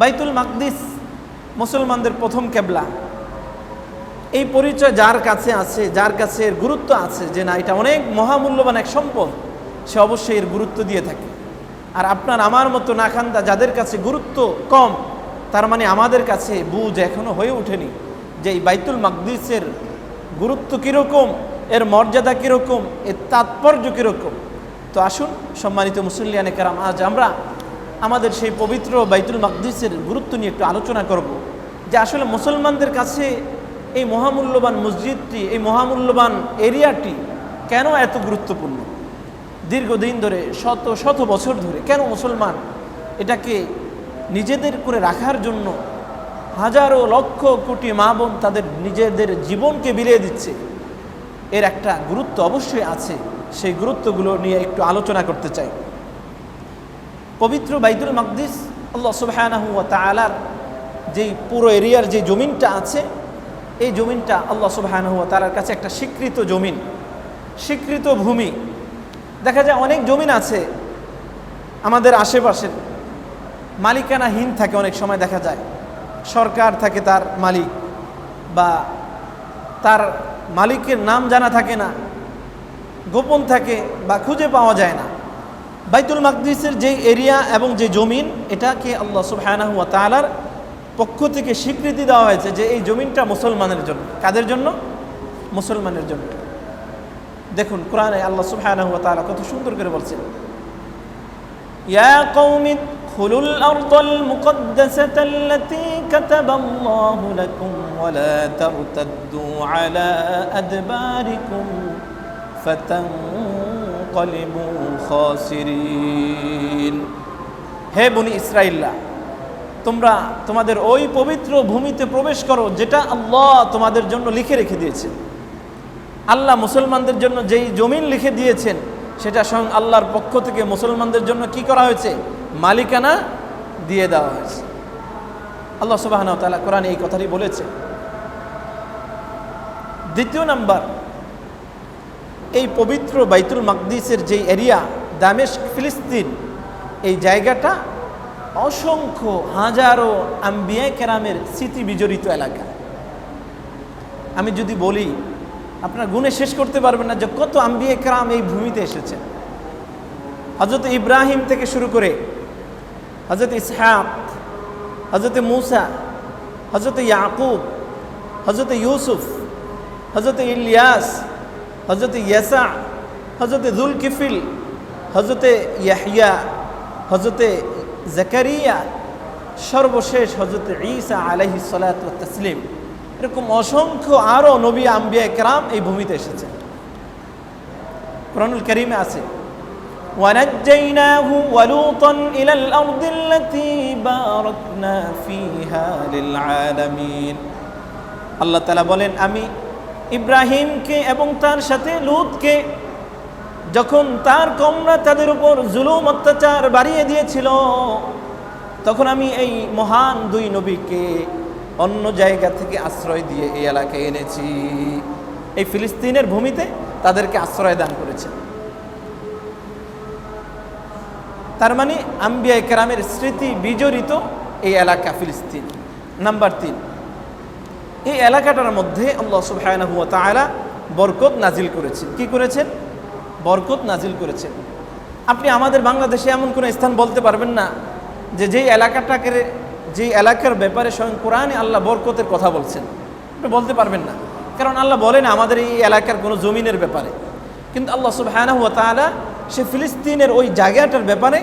বাইতুল মাকদিস, মুসলমানদের প্রথম কেবলা। এই পরিচয় যার কাছে আছে, যার কাছে এর গুরুত্ব আছে যে না, এটা অনেক মহামূল্যবান এক সম্পদ, সে অবশ্যই এর গুরুত্ব দিয়ে থাকে। আর আপনার আমার মতো নাখান্দা যাদের কাছে গুরুত্ব কম, তার মানে আমাদের কাছে বুঝ এখনও হয়ে ওঠেনি যে এই বাইতুল মাকদিসের গুরুত্ব কীরকম, এর মর্যাদা কীরকম, এর তাৎপর্য কীরকম। তো আসুন, সম্মানিত মুসল্লিয়ানে কারাম, আজ আমরা আমাদের সেই পবিত্র বাইতুল মাকদিসের গুরুত্ব নিয়ে একটু আলোচনা করব যে আসলে মুসলমানদের কাছে এই মহামূল্যবান মসজিদটি, এই মহামূল্যবান এরিয়াটি কেন এত গুরুত্বপূর্ণ? দীর্ঘদিন ধরে, শত শত বছর ধরে কেন মুসলমান এটাকে নিজেদের করে রাখার জন্য হাজারো লক্ষ কোটি মা বোন তাদের নিজেদের জীবনকে বিলিয়ে দিচ্ছে? এর একটা গুরুত্ব অবশ্যই আছে। সেই গুরুত্বগুলো নিয়ে একটু আলোচনা করতে চাই। পবিত্র বাইতুল মাকদিস, আল্লাহ সুবাহানাহু তালার যেই পুরো এরিয়ার যে জমিনটা আছে, এই জমিনটা আল্লাহ সুবাহানাহু তালার কাছে একটা স্বীকৃত জমিন, স্বীকৃত ভূমি। দেখা যায় অনেক জমিন আছে আমাদের আশেপাশের মালিকানাহীন থাকে অনেক সময় দেখা যায়। সরকার থাকে তার মালিক বা তার মালিকের নাম জানা থাকে না, গোপন থাকে বা খুঁজে পাওয়া যায় না। বাইতুল মাকদিসের যে এরিয়া এবং যে জমিন, এটাকে আল্লাহ সুবহানাহু হুয়া তাআলার পক্ষ থেকে স্বীকৃতি দেওয়া হয়েছে যে এই জমিনটা মুসলমানের জন্য। কাদের জন্য? মুসলমানের জন্য। দেখুন, কোরআনে আল্লাহ সুবহানাহু হুয়া তাআলা কত সুন্দর করে বলছেন। ইয়া কওমি খুলুল আরদাল মুকদ্দাসাতাল্লাতী কাতাবাল্লাহু লাকুম ওয়া লা তারতাদ্দু আলা আদবারিকুম মুনকালিবু খাসিরিন। হে বনি ইসরাইল্লা তোমরা তোমাদের ওই পবিত্র ভূমিতে প্রবেশ করো যেটা আল্লাহ তোমাদের জন্য লিখে রেখে দিয়েছে আল্লাহ মুসলমানদের জন্য যেই জমিন লিখে দিয়েছেন, সেটা স্বয়ং আল্লাহর পক্ষ থেকে মুসলমানদের জন্য কি করা হয়েছে? মালিকানা দিয়ে দেওয়া হয়েছে। আল্লাহ সুবাহ তালা কোরআন এই কথাটি বলেছে। দ্বিতীয় নাম্বার এই পবিত্র বাইতুল মাকদিসের যে এরিয়া দামেশ ফিলিস্তিন, এই জায়গাটা অসংখ্য হাজারো আম্বিয়া কেরামের স্মৃতি বিজড়িত এলাকা। আমি যদি বলি, আপনার গুণে শেষ করতে পারবেন না যে কত আম্বিয়া কেরাম এই ভূমিতে এসেছে। হজরত ইব্রাহিম থেকে শুরু করে হজরত ইসহাক হজরত মুসা হজরত ইয়াকুব হজরত ইউসুফ হজরত ইলিয়াস হজরত ইয়াসা হজরত জুলকিফিল হজরত ইয়াহিয়া হজরত জাকারিয়া সর্বশেষ হজরত ঈসা আলহি সালাত তসলিম এরকম অসংখ্য আরও নবী আম্বিয়া কেরাম এই ভূমিতে এসেছে কোরআনুল করিমে আছে ونجيناه ولوطا إلى الأرض التي باركنا فيها للعالمين আল্লাহ তালা বলেন আমি ইব্রাহিমকে এবং তার সাথে লুতকে, যখন তার কমরা তাদের উপর জুলুম, অত্যাচার বাড়িয়ে দিয়েছিল, তখন আমি এই মহান দুই নবীকে অন্য জায়গা থেকে আশ্রয় দিয়ে এই এলাকায় এনেছি। এই ফিলিস্তিনের ভূমিতে তাদেরকে আশ্রয় দান করেছে। তার মানে আম্বিয়া কেরামের স্মৃতি বিজড়িত এই এলাকা ফিলিস্তিন। নাম্বার তিন এই এলাকাটার মধ্যে আল্লাহ সুবহানাহু ওয়া তাআলা বরকত নাজিল করেছেন। কি করেছেন? বরকত নাজিল করেছেন। আপনি আমাদের বাংলাদেশে এমন কোনো স্থান বলতে পারবেন না যে যেই এলাকাটাকে, যেই এলাকার ব্যাপারে স্বয়ং কোরআনে আল্লাহ বরকতের কথা বলছেন। আপনি বলতে পারবেন না। কারণ আল্লাহ বলেন আমাদের এই এলাকার কোনো জমিনের ব্যাপারে। কিন্তু আল্লাহ সুবহানাহু ওয়া তাআলা সে ফিলিস্তিনের ওই জায়গাটার ব্যাপারে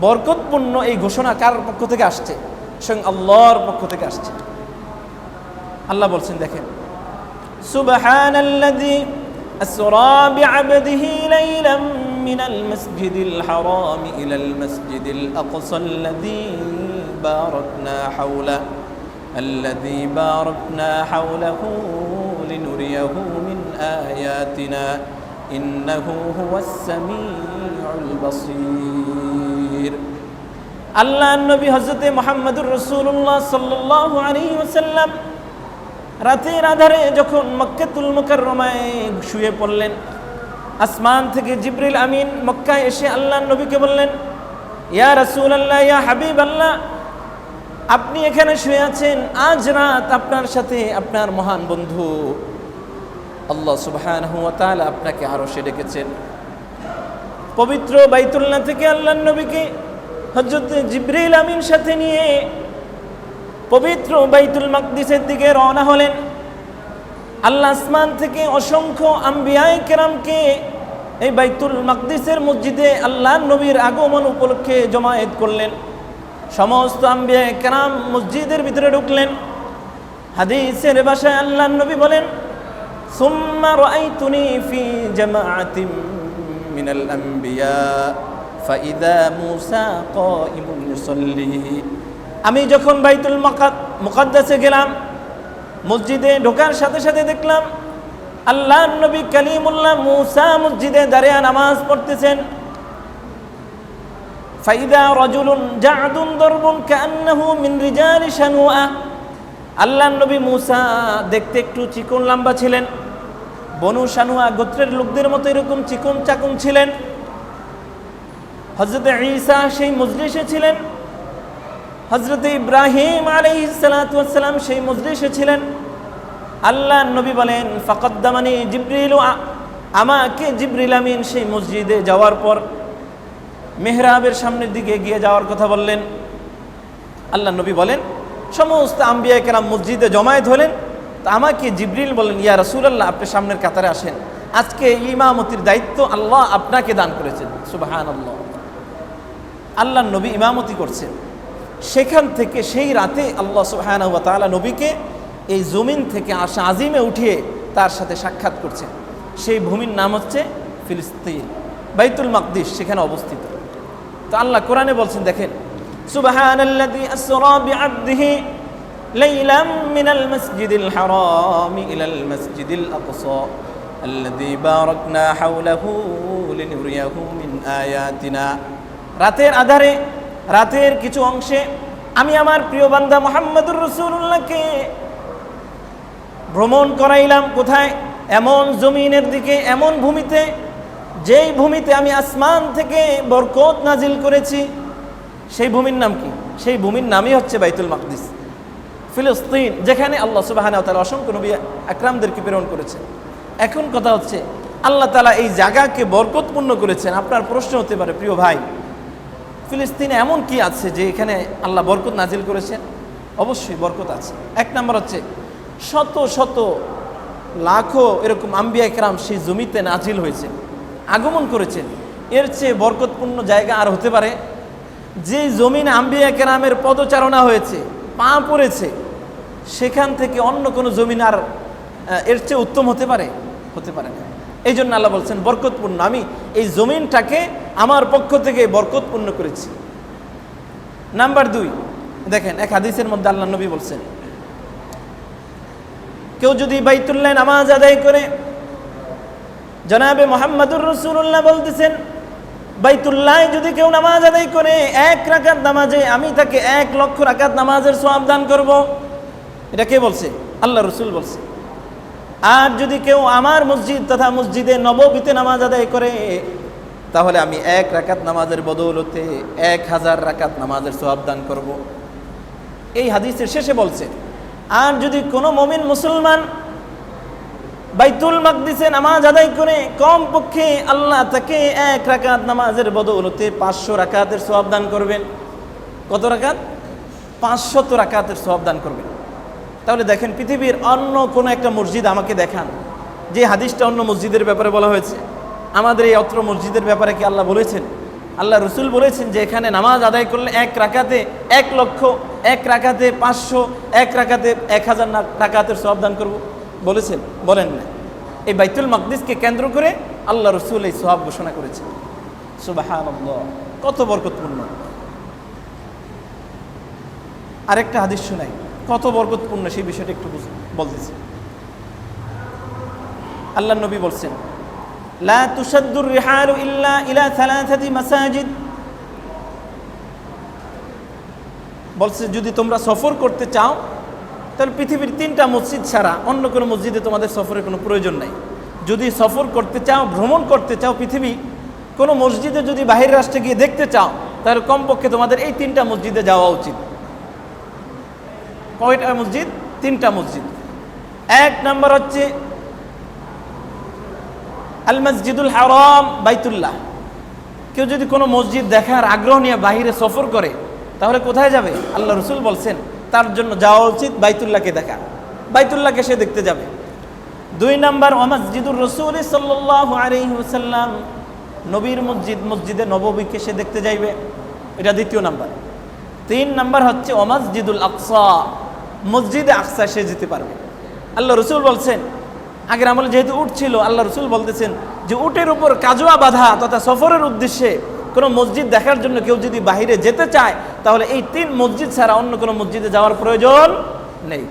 বরকতপূর্ণ এই ঘোষণা কার পক্ষ থেকে আসছে? স্বয়ং আল্লাহর পক্ষ থেকে আসছে। আল্লাহ বলছেন দেখেন সুবহানাল্লাযী أسرى بعبده ليلا من المسجد الحرام إلى المسجد الأقصى الذي باركنا حوله الذي باركنا حوله لنريه من آياتنا إنه هو السميع البصير আল্লাহ নবী হজরতে মোহাম্মদুর রসুল্লাহ সাল্লাহ আলী ওসাল্লাম রাতের আধারে যখন মক্কাতুল মুকাররমায় শুয়ে পড়লেন, আসমান থেকে জিবরিল আমিন মক্কায় এসে আল্লাহ নবীকে বললেন, ইয়া রসুল আল্লাহ ইয়া হাবিব আল্লাহ আপনি এখানে শুয়ে আছেন, আজ রাত আপনার সাথে আপনার মহান বন্ধু। আল্লাহ তাআলা আপনাকে আরও সে ডেকেছেন। পবিত্র বাইতুল্লাহ থেকে আল্লাহ নবীকে হজরত জিব্রিল আমিন সাথে নিয়ে পবিত্র বাইতুল মাকদিসের দিকে রওনা হলেন আল্লাহ আসমান থেকে অসংখ্য আম্বিয়াই কেরামকে এই বাইতুল মাকদিসের মসজিদে আল্লাহ নবীর আগমন উপলক্ষে জমায়েত করলেন সমস্ত আম্বিয়া কেরাম মসজিদের ভিতরে ঢুকলেন হাদিসের বাসায় আল্লাহ নবী বলেন ثم رأيتني في جماعة من الأنبياء فإذا موسى قائم يصلي আমি যখন বাইতুল মুকাদ্দাসে গেলাম, মসজিদে ঢোকার সাথে সাথে দেখলাম আল্লাহ নবী কালিমুল্লাহ মুসা মসজিদে দাঁড়িয়ে নামাজ পড়তেছেন। ফাইদা রজুলুন জাদুন দরবুন কান্নাহু মিন রিজালি শানুআ। আল্লাহ নবী মুসা দেখতে একটু চিকন লম্বা ছিলেন। বনু শানুয়া গোত্রের লোকদের মতো এরকম চিকন চাকুন ছিলেন। হজরত ঈসা সেই মজলিসে ছিলেন। হজরত ইব্রাহিম আলাইসালাম সেই মজলিসে ছিলেন। আল্লাহ নবী বলেন ফকদ্দামানি জিব্রিল আমাকে জিব্রিল আমিন সেই মসজিদে যাওয়ার পর মেহরাবের সামনের দিকে গিয়ে যাওয়ার কথা বললেন। আল্লাহ নবী বলেন, সমস্ত আম্বিয়া কেরাম মসজিদে জমায়েত হলেন। তো আমাকে জিব্রিল বলেন, ইয়া রসুলাল্লাহ, আপনি সামনের কাতারে আসেন। আজকে ইমামতির দায়িত্ব আল্লাহ আপনাকে দান করেছেন। সুবাহান আল্লাহ আল্লাহ নবী ইমামতি করছেন। সেখান থেকে সেই রাতে আল্লাহ সুবাহান তালা নবীকে এই জমিন থেকে আসা আজিমে উঠিয়ে তার সাথে সাক্ষাৎ করছেন সেই ভূমির নাম হচ্ছে ফিলিস্তিন বাইতুল মাকদিস সেখানে অবস্থিত তো আল্লাহ কোরআনে বলছেন দেখেন سبحان الذي أسرى بعبده ليلا من المسجد الحرام إلى المسجد الأقصى الذي باركنا حوله لنريه من آياتنا রাতের আধারে রাতের কিছু অংশে আমি আমার প্রিয় বান্দা মোহাম্মদুর রসুল্লাহকে ভ্রমণ করাইলাম কোথায়? এমন জমিনের দিকে, এমন ভূমিতে, যেই ভূমিতে আমি আসমান থেকে বরকত নাজিল করেছি। সেই ভূমির নাম কি? সেই ভূমির নামই হচ্ছে বাইতুল মাকদিস। ফিলিস্তিন, যেখানে আল্লাহ সুবাহানা তালা অসংখ্য নবী আকরামদেরকে প্রেরণ করেছে এখন কথা হচ্ছে, আল্লাহ তালা এই জায়গাকে বরকতপূর্ণ করেছেন। আপনার প্রশ্ন হতে পারে, প্রিয় ভাই ফিলিস্তিনে এমন কি আছে যে এখানে আল্লাহ বরকত নাজিল করেছেন? অবশ্যই বরকত আছে। এক নম্বর হচ্ছে, শত শত লাখো এরকম আম্বিয়া একরাম সেই জমিতে নাজিল হয়েছে, আগমন করেছেন। এর চেয়ে বরকতপূর্ণ জায়গা আর হতে পারে, যে জমিন আম্বিয়া কেরামের পদচারণা হয়েছে, পা পড়েছে, সেখান থেকে অন্য কোনো জমিন আর এর চেয়ে উত্তম হতে পারে? হতে পারে না। এই জন্য আল্লাহ বলছেন, বরকতপূর্ণ। আমি এই জমিনটাকে আমার পক্ষ থেকে বরকতপূর্ণ করেছি। নাম্বার দুই, দেখেন, এক হাদিসের মধ্যে আল্লাহ নবী বলছেন, কেউ যদি বাইতুল্লাহ নামাজ আদায় করে, জনাবে মোহাম্মদুর রসুল্লাহ বলতেছেন, বাইতুল্লাহ যদি কেউ নামাজ আদায় করে, এক রাকাত নামাজে আমি তাকে এক লক্ষ রাকাত নামাজের সোয়াব দান করব। এটা কে বলছে? আল্লাহ রসুল বলছে। আর যদি কেউ আমার মসজিদ তথা মসজিদে নববীতে নামাজ আদায় করে, তাহলে আমি এক রাকাত নামাজের বদৌলতে এক হাজার রাকাত নামাজের সোয়াব দান করব। এই হাদিসের শেষে বলছে, আর যদি কোনো মমিন মুসলমান বাইতুল মাকদিসে নামাজ আদায় করে কম পক্ষে আল্লাহ তাকে এক রাকাত নামাজের বদৌলতে পাঁচশো রাকাতের সব দান করবেন। কত রাকাত? পাঁচশত রাকাতের সব দান করবেন। তাহলে দেখেন পৃথিবীর অন্য কোনো একটা মসজিদ আমাকে দেখান। যে হাদিসটা অন্য মসজিদের ব্যাপারে বলা হয়েছে। আমাদের এই অত্র মসজিদের ব্যাপারে কি আল্লাহ বলেছেন? আল্লাহ রসুল বলেছেন যে এখানে নামাজ আদায় করলে এক রাখাতে এক লক্ষ, এক রাকাতে পাঁচশো, এক রাকাতে এক হাজার রাকাতের সব দান করব। বলেছেন, বলেন না। এই বাইতুল মকদিসকে কেন্দ্র করে আল্লাহ রসুল এই সোহাব ঘোষণা করেছেন। সুবাহান কত বরকতপূর্ণ। আরেকটা হাদিস শোনাই। কত বরকতপূর্ণ সেই বিষয়টা একটু বলতেছি। আল্লাহ নবী বলছেন, লা তুসাদ্দুর রিহালু ইল্লা ইলা থালাথাতি মাসাজিদ। বলছে, যদি তোমরা সফর করতে চাও, তাহলে পৃথিবীর তিনটা মসজিদ ছাড়া অন্য কোনো মসজিদে তোমাদের সফরের কোনো প্রয়োজন নাই। যদি সফর করতে চাও, ভ্রমণ করতে চাও পৃথিবী, কোনো মসজিদে যদি বাহির রাষ্ট্রে গিয়ে দেখতে চাও, তাহলে কমপক্ষে তোমাদের এই তিনটা মসজিদে যাওয়া উচিত। কয়টা মসজিদ? তিনটা মসজিদ। এক নম্বর হচ্ছে আল মসজিদুল হারাম বাইতুল্লাহ। কেউ যদি কোনো মসজিদ দেখার আগ্রহ নিয়ে বাহিরে সফর করে, তাহলে কোথায় যাবে? আল্লাহ রসুল বলছেন, তার জন্য যাওয়া উচিত বাইতুল্লাহকে দেখা। বাইতুল্লাহকে সে দেখতে যাবে। দুই নাম্বার মসজিদুর রসুল আলহিহাসাল্লাম নবীর মসজিদ, মসজিদে নববীকে সে দেখতে যাইবে। এটা দ্বিতীয় নাম্বার। তিন নাম্বার হচ্ছে অমসজিদুল আকসা। মসজিদে আকসা সে যেতে পারবে। আল্লাহ রসুল বলছেন, আগের আমলে যেহেতু উঠ ছিল, আল্লাহ রসুল বলতেছেন যে উটের উপর কাজুয়া বাধা তথা সফরের উদ্দেশ্যে কোনো মসজিদ দেখার জন্য কেউ যদি বাহিরে যেতে চায়, তাহলে এই তিন মসজিদ ছাড়া অন্য কোনো মসজিদে যাওয়ার প্রয়োজন নেই।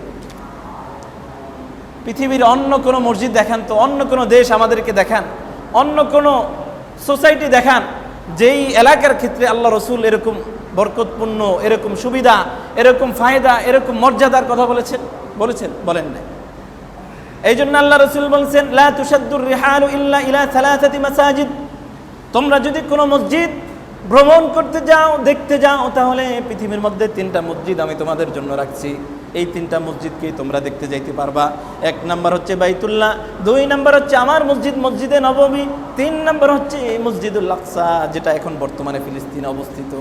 পৃথিবীর অন্য কোনো মসজিদ দেখান তো, অন্য কোনো দেশ আমাদেরকে দেখান, অন্য কোনো সোসাইটি দেখান, যেই এলাকার ক্ষেত্রে আল্লাহ রসুল এরকম বরকতপূর্ণ এরকম সুবিধা, এরকম ফায়দা, এরকম মর্যাদার কথা বলেছেন বলেছেন, বলেন না এই জন্য আল্লাহ রসুল বলছেন, লা ইল্লা ইলা সালাসাতি মাসাজিদ। তোমরা যদি কোনো মসজিদ ভ্রমণ করতে যাও, দেখতে যাও, তাহলে পৃথিবীর মধ্যে তিনটা মসজিদ আমি তোমাদের জন্য রাখছি। এই তিনটা মসজিদকে তোমরা দেখতে যাইতে পারবা। এক নাম্বার হচ্ছে বাইতুল্লাহ, দুই নাম্বার হচ্ছে আমার মসজিদ, মসজিদে নবমী, তিন নাম্বার হচ্ছে মসজিদুল আকসা, যেটা এখন বর্তমানে ফিলিস্তিনে অবস্থিত।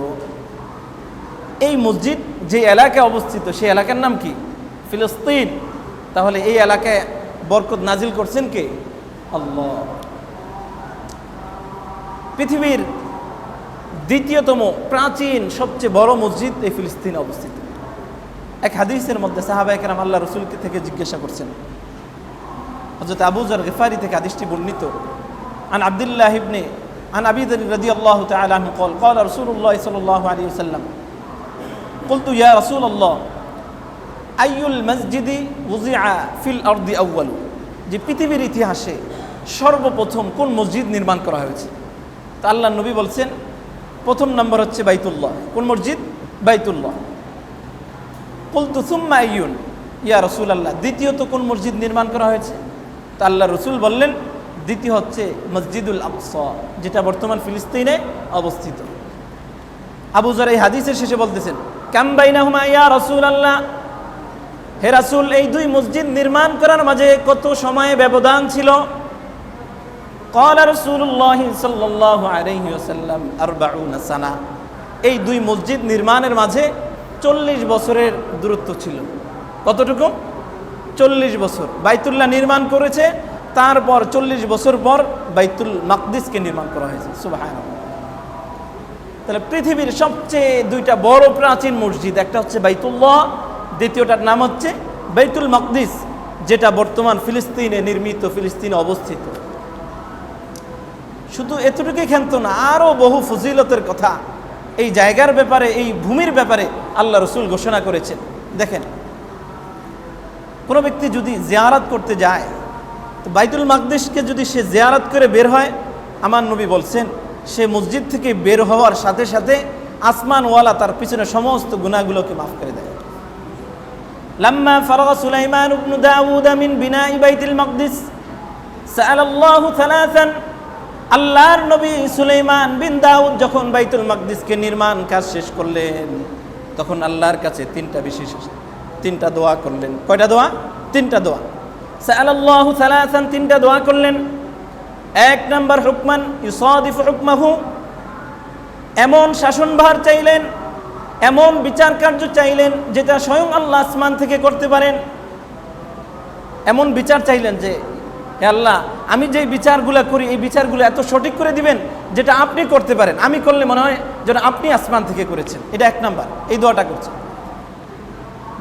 এই মসজিদ যে এলাকায় অবস্থিত, সেই এলাকার নাম কি? ফিলিস্তিন। তাহলে এই এলাকায় বরকত নাজিল করছেন কে? আল্লাহ। পৃথিবীর দ্বিতীয়তম প্রাচীন, সবচেয়ে বড় মসজিদ এই ফিলিস্তিনে অবস্থিত। এক হাদিসের মধ্যে সাহাবা একরাম আল্লাহ রসুলকে থেকে জিজ্ঞাসা করছেন হজরত আবুজর গেফারি থেকে আদিষ্টি বর্ণিত। আন আবদুল্লাহ ইবনে, আন আবিদ রাজি আল্লাহ তাল কল কল রসুল্লাহ সাল আলী সাল্লাম قلت يا رسول الله أي المسجد وضع في الأرض أول যে পৃথিবীর ইতিহাসে সর্বপ্রথম কোন মসজিদ নির্মাণ করা হয়েছে তা আল্লাহ নবী বলছেন প্রথম নম্বর হচ্ছে বাইতুল্লাহ কোন মসজিদ বাইতুল্লাহ কুলতু সুম্মা আইয়ুন ইয়া রসুল আল্লাহ দ্বিতীয়ত কোন মসজিদ নির্মাণ করা হয়েছে তা আল্লাহ রসুল বললেন দ্বিতীয় হচ্ছে মসজিদুল আকসা যেটা বর্তমান ফিলিস্তিনে অবস্থিত আবু জর এই হাদিসের শেষে বলতেছেন কামবাইনাহুমা ইয়া রসুল আল্লাহ হে রাসুল, এই দুই মসজিদ নির্মাণ করার মাঝে কত সময়ে ব্যবধান ছিল? কল রসুল্লাহ সাল্লাহ আলহিউসাল্লাম আর সানা। এই দুই মসজিদ নির্মাণের মাঝে চল্লিশ বছরের দূরত্ব ছিল। কতটুকু? চল্লিশ বছর। বাইতুল্লাহ নির্মাণ করেছে, তারপর চল্লিশ বছর পর বাইতুল মাকদিসকে নির্মাণ করা হয়েছে। সুবাহ তাহলে পৃথিবীর সবচেয়ে দুইটা বড় প্রাচীন মসজিদ, একটা হচ্ছে বাইতুল্লাহ, দ্বিতীয়টার নাম হচ্ছে বাইতুল মকদিস, যেটা বর্তমান ফিলিস্তিনে নির্মিত, ফিলিস্তিনে অবস্থিত। শুধু এতটুকুই ক্ষান্ত না, আরও বহু ফজিলতের কথা। এই জায়গার ব্যাপারে, এই ভূমির ব্যাপারে আল্লাহ রসুল ঘোষণা করেছেন। দেখেন, কোনো ব্যক্তি যদি জিয়ারাত করতে যায়, তো বাইতুল মাকদিসকে যদি সে জিয়ারাত করে বের হয়, আমার নবী বলছেন সে মসজিদ থেকে বের হওয়ার সাথে সাথে আসমানওয়ালা তার পিছনে সমস্ত গুণাগুলোকে মাফ করে দেয়। লাম্মা ফারাগ সুলাইমান ইবনু দাউদ মিন বিনাই বাইতুল মাকদিস সাআল আল্লাহু থালাথান আল্লাহর নবী সুলাইমান বিন দাউদ যখন বাইতুল মাকদিসকে নির্মাণ কাজ শেষ করলেন, তখন আল্লাহর কাছে তিনটা বিশেষ তিনটা দোয়া করলেন। কয়টা দোয়া? তিনটা দোয়া। সাআল আল্লাহু থালাথান তিনটা দোয়া করলেন। এক নাম্বার হুকমান ইউসাদিফ হুকমাহু। এমন শাসনভার চাইলেন, এমন বিচার কার্য চাইলেন, যেটা স্বয়ং আল্লাহ আসমান থেকে করতে পারেন। এমন বিচার চাইলেন যে, হে আল্লাহ, আমি যে বিচারগুলো করি, এই বিচারগুলো এত সঠিক করে দিবেন, যেটা আপনি করতে পারেন। আমি করলে মনে হয় যেন আপনি আসমান থেকে করেছেন। এটা এক নাম্বার। এই দোয়াটা করছেন।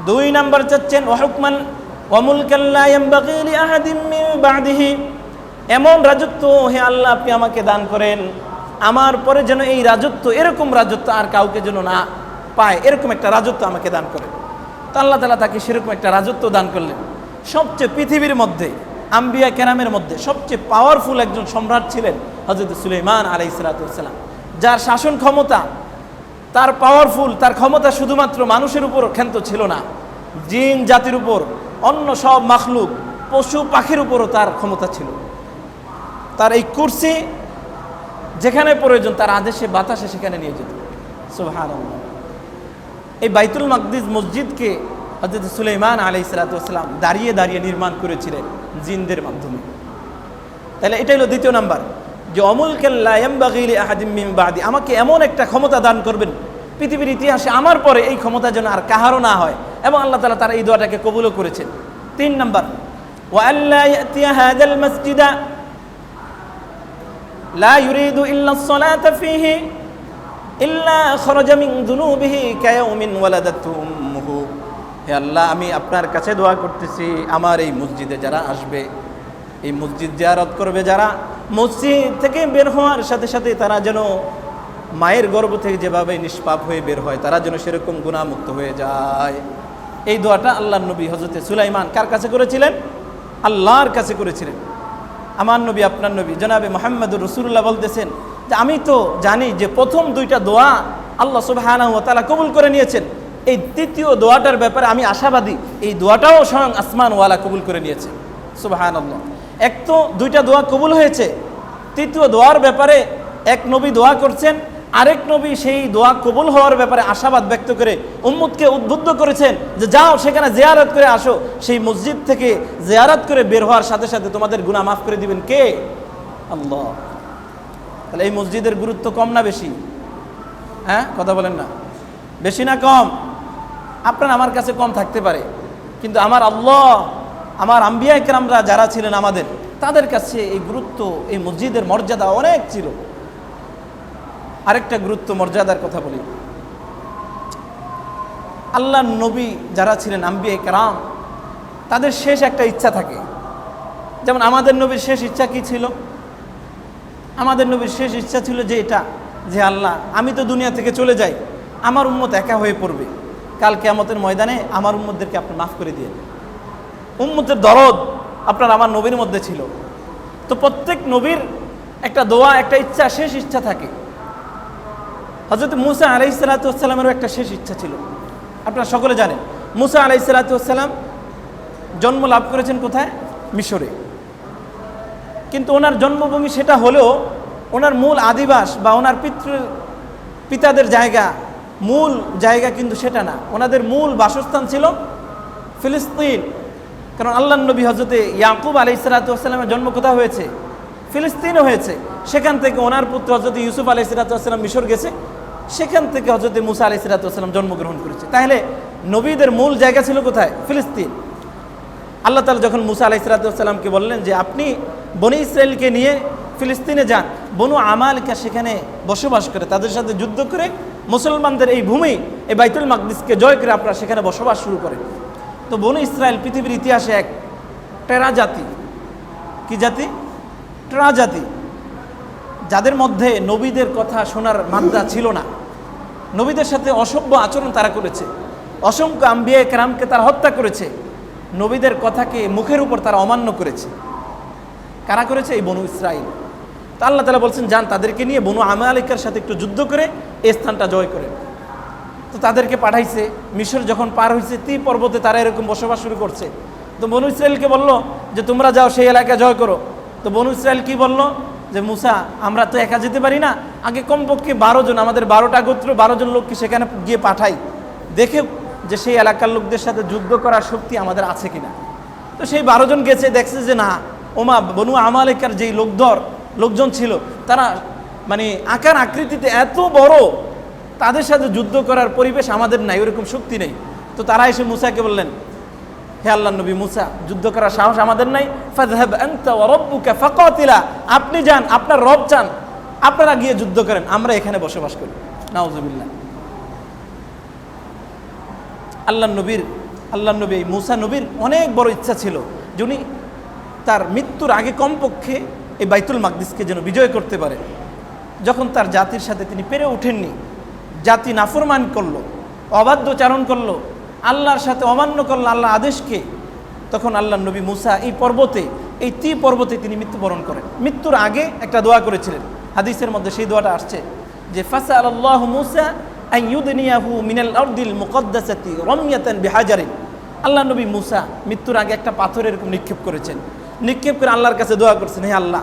দুই নাম্বার চাচ্ছেন ওয়াহুকমান ওয়ামুল বাদিহি। এমন রাজত্ব, হে আল্লাহ, আপনি আমাকে দান করেন। আমার পরে যেন এই রাজত্ব, এরকম রাজত্ব আর কাউকে যেন না পায়, এরকম একটা রাজত্ব আমাকে দান করেন। তো আল্লাহ তালা তাকে সেরকম একটা রাজত্ব দান করলেন। সবচেয়ে পৃথিবীর মধ্যে, আম্বিয়া কেরামের মধ্যে সবচেয়ে পাওয়ারফুল একজন সম্রাট ছিলেন হজরত সুলেমান আলাই সালাতাম যার শাসন ক্ষমতা, তার পাওয়ারফুল তার ক্ষমতা শুধুমাত্র মানুষের উপর ক্ষান্ত ছিল না। জিন জাতির উপর, অন্য সব মাখলুক, পশু পাখির উপরও তার ক্ষমতা ছিল। তার এই কুর্সি যেখানে প্রয়োজন, তার আদেশে বাতাসে সেখানে নিয়ে যেত। সুহার এই বাইতুল মকদিস মসজিদকে হজরত সুলেমান আলি সালাতাম দাঁড়িয়ে দাঁড়িয়ে নির্মাণ করেছিলেন জিনদের মাধ্যমে। তাহলে এটা হলো দ্বিতীয় নাম্বার। যে অমুল বাদি, আমাকে এমন একটা ক্ষমতা দান করবেন, পৃথিবীর ইতিহাসে আমার পরে এই ক্ষমতা যেন আর কাহারও না হয়, এবং আল্লাহ তালা তারা এই দোয়াটাকে কবুলও করেছেন। তিন নাম্বার ওয়াল্লাহ لا يريد إلا الصلاة فيه إلا خرج من ذنوبه كيوم ولدته أمه হে আল্লাহ আমি আপনার কাছে দোয়া করতেছি আমার এই মসজিদে যারা আসবে এই মসজিদ জিয়ারত করবে যারা মসজিদ থেকে বের হওয়ার সাথে সাথে তারা যেন মায়ের গর্ভ থেকে যেভাবে নিষ্পাপ হয়ে বের হয় তারা যেন সেরকম গুণামুক্ত হয়ে যায় এই দোয়াটা আল্লাহ নবী হজরতে সুলাইমান কার কাছে করেছিলেন আল্লাহর কাছে করেছিলেন আমার নবী, আপনার নবী। জনাবে মোহাম্মদুর রসুল্লাহ বলতেছেন যে, আমি তো জানি যে প্রথম দুইটা দোয়া আল্লাহ সুবাহানা তালা কবুল করে নিয়েছেন। এই তৃতীয় দোয়াটার ব্যাপারে আমি আশাবাদী, এই দোয়াটাও স্বয়ং আসমান ওয়ালা কবুল করে নিয়েছে। সুবাহান এক তো দুইটা দোয়া কবুল হয়েছে। তৃতীয় দোয়ার ব্যাপারে এক নবী দোয়া করছেন আরেক নবী সেই দোয়া কবুল হওয়ার ব্যাপারে আশাবাদ ব্যক্ত করে উম্মুদকে উদ্বুদ্ধ করেছেন যে যাও সেখানে জেয়ারত করে আসো। সেই মসজিদ থেকে জিয়ারত করে বের হওয়ার সাথে সাথে তোমাদের গুনাহ মাফ করে দিবেন কে? আল্লাহ। তাহলে এই মসজিদের গুরুত্ব কম না বেশি? হ্যাঁ? কথা বলেন না। বেশি না কম? আপনার আমার কাছে কম থাকতে পারে। কিন্তু আমার আল্লাহ, আমার আম্বিয়া একরামরা যারা ছিলেন আমাদের, তাদের কাছে এই গুরুত্ব, এই মসজিদের মর্যাদা অনেক ছিল। আরেকটা গুরুত্ব মর্যাদার কথা বলি। আল্লাহ নবী যারা ছিলেন, আম্বিয়া একরাম তাদের শেষ একটা ইচ্ছা থাকে। যেমন আমাদের নবীর শেষ ইচ্ছা কি ছিল? আমাদের নবীর শেষ ইচ্ছা ছিল যে এটা, যে আল্লাহ, আমি তো দুনিয়া থেকে চলে যাই, আমার উম্মত একা হয়ে পড়বে। কাল কেয়ামতের ময়দানে আমার উম্মতদেরকে আপনি মাফ করে দিয়ে উম্মতের দরদ আপনার আমার নবীর মধ্যে ছিল। তো প্রত্যেক নবীর একটা দোয়া, একটা ইচ্ছা, শেষ ইচ্ছা থাকে। হজরত মুসা আলাই সালাতামেরও একটা শেষ ইচ্ছা ছিল। আপনারা সকলে জানেন, মুসা আলাই সালাতাম জন্ম লাভ করেছেন কোথায়? মিশরে। কিন্তু ওনার জন্মভূমি সেটা হলেও ওনার মূল আদিবাস বা ওনার পিতৃ, পিতাদের জায়গা, মূল জায়গা কিন্তু সেটা না। ওনাদের মূল বাসস্থান ছিল ফিলিস্তিন। কারণ আল্লাহ নবী হজরতে ইয়াকুব আলি সালাতামের জন্ম কোথায় হয়েছে? ফিলিস্তিনও হয়েছে। সেখান থেকে ওনার পুত্র হজরত ইউসুফ আলি সালাতাম মিশর গেছে। সেখান থেকে হজরত মুসা আলি সালাতাম জন্মগ্রহণ করেছে। তাহলে নবীদের মূল জায়গা ছিল কোথায়? ফিলিস্তিন। আল্লাহ তালা যখন মুসা আলাহ সালাতামকে বললেন যে, আপনি বনি ইসরায়েলকে নিয়ে ফিলিস্তিনে যান। বনু আমালকা সেখানে বসবাস করে, তাদের সাথে যুদ্ধ করে মুসলমানদের এই ভূমি, এই বাইতুল মাকদিসকে জয় করে আপনারা সেখানে বসবাস শুরু করেন। তো বনু ইসরায়েল পৃথিবীর ইতিহাসে এক টেরা জাতি। কি জাতি? টেরা জাতি। যাদের মধ্যে নবীদের কথা শোনার মাত্রা ছিল না। নবীদের সাথে অসভ্য আচরণ তারা করেছে। অসংখ্য আম্বিয়া কেরামকে তারা হত্যা করেছে। নবীদের কথাকে মুখের উপর তারা অমান্য করেছে। কারা করেছে? এই বনু ইসরাইল। তা আল্লাহ তালা বলছেন, যান, তাদেরকে নিয়ে বনু আমালিকার সাথে একটু যুদ্ধ করে এই স্থানটা জয় করে তো তাদেরকে পাঠাইছে। মিশর যখন পার হয়েছে তি পর্বতে তারা এরকম বসবাস শুরু করছে। তো বনু ইসরায়েলকে বলল যে, তোমরা যাও সেই এলাকা জয় করো। তো বনু ইসরায়েল কি বলল? যে, মুসা, আমরা তো একা যেতে পারি না। আগে কমপক্ষে বারো জন, আমাদের বারোটা গোত্র, বারো জন লোককে সেখানে গিয়ে পাঠাই। দেখে যে সেই এলাকার লোকদের সাথে যুদ্ধ করার শক্তি আমাদের আছে কিনা। তো সেই বারো জন গেছে, দেখছে যে, না, ওমা, বনু আমালেকার যেই লোকধর, লোকজন ছিল, তারা মানে আকার আকৃতিতে এত বড়, তাদের সাথে যুদ্ধ করার পরিবেশ আমাদের নাই, ওরকম শক্তি নেই। তো তারা এসে মুসাকে বললেন হে আল্লাহ নবী মুসা, যুদ্ধ করার সাহস আমাদের নাই। ফাকাতিলা। আপনি যান, আপনার রব চান, আপনারা গিয়ে যুদ্ধ করেন, আমরা এখানে বসবাস করি। নাউজুবিল্লাহ। আল্লাহ নবীর, আল্লাহ নবী, মুসা নবীর অনেক বড় ইচ্ছা ছিল যে উনি তার মৃত্যুর আগে কমপক্ষে এই বাইতুল মাকদিসকে যেন বিজয় করতে পারে। যখন তার জাতির সাথে তিনি পেরে ওঠেননি, জাতি নাফরমান করল, অবাধ্যচারণ করল আল্লাহর সাথে অমান্য করল আল্লাহ আদেশকে, তখন আল্লাহ নবী মুসা এই পর্বতে, এই তি পর্বতে তিনি মৃত্যুবরণ করেন। মৃত্যুর আগে একটা দোয়া করেছিলেন। হাদিসের মধ্যে সেই দোয়াটা আসছে যে ফাসা আল্লাহ মুসা আইয়ুদনিয়াহু মিনাল আল্লাহ নবী মুসা মৃত্যুর আগে একটা পাথর এরকম নিক্ষেপ করেছেন। নিক্ষেপ করে আল্লাহর কাছে দোয়া করছেন, হে আল্লাহ,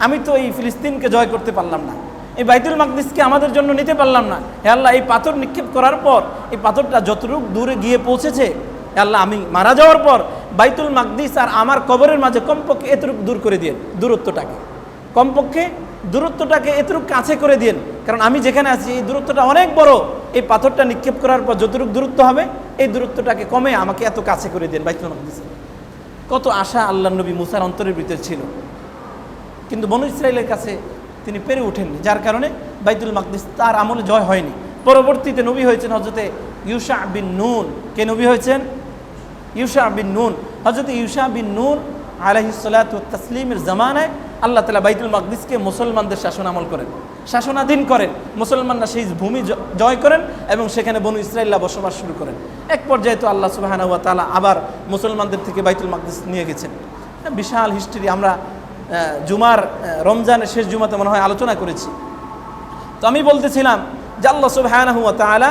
আমি তো এই ফিলিস্তিনকে জয় করতে পারলাম না। এই বাইতুল মাকদিসকে আমাদের জন্য নিতে পারলাম না। হে আল্লাহ, এই পাথর নিক্ষেপ করার পর, এই পাথরটা যতটুকু দূরে গিয়ে পৌঁছেছে "এ আল্লাহ, আমি মারা যাওয়ার পর বাইতুল মাকদিস আর আমার কবরের মাঝে কমপক্ষে এতটুকু দূর করে দিন দূরত্বটাকে। কমপক্ষে দূরত্বটাকে এতটুকু কাছে করে দিন কারণ আমি যেখানে আছি, এই দূরত্বটা অনেক বড়। এই পাথরটা নিক্ষেপ করার পর যতটুকু দূরত্ব হবে, এই দূরত্বটাকে কমে আমাকে এত কাছে করে দিন বাইতুল মাকদিস। কত আশা আল্লাহ নবী মুসার অন্তরের ভিতরে ছিল। কিন্তু বনু ইসরায়েলের কাছে তিনি পেরে ওঠেননি, যার কারণে বাইতুল মাকদিস তার আমলে জয় হয়নি। পরবর্তীতে নবী হয়েছেন হজরতে ইউসা বিন নুন। কে নবী হয়েছেন? ইউসা বিন নুন। হজরত ইউসা বিন নুন আলহিসাল্লাত তসলিমের জামানায় আল্লাহ তালা বাইতুল মাকদিসকে মুসলমানদের শাসন আমল করেন। শাসনাধীন করেন। মুসলমানরা সেই ভূমি জয় করেন এবং সেখানে বনু ইসরায়েল্লা বসবাস শুরু করেন। এক পর্যায়ে তো আল্লাহ সুবাহ তালা আবার মুসলমানদের থেকে বাইতুল মাকদিস নিয়ে গেছেন। বিশাল হিস্ট্রি আমরা জুমার রমজানের শেষ জুমাতে মনে হয় আলোচনা করেছি। তো আমি বলতেছিলাম যে আল্লাহ সুবাহানাহু তালা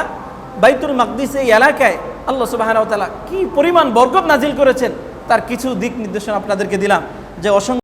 বাইতুল মাকদিস এই এলাকায় আল্লাহ সুবাহানাহু তালা কি পরিমাণ বরকত নাজিল করেছেন, তার কিছু দিক নির্দেশনা আপনাদেরকে দিলাম যে অসংখ্য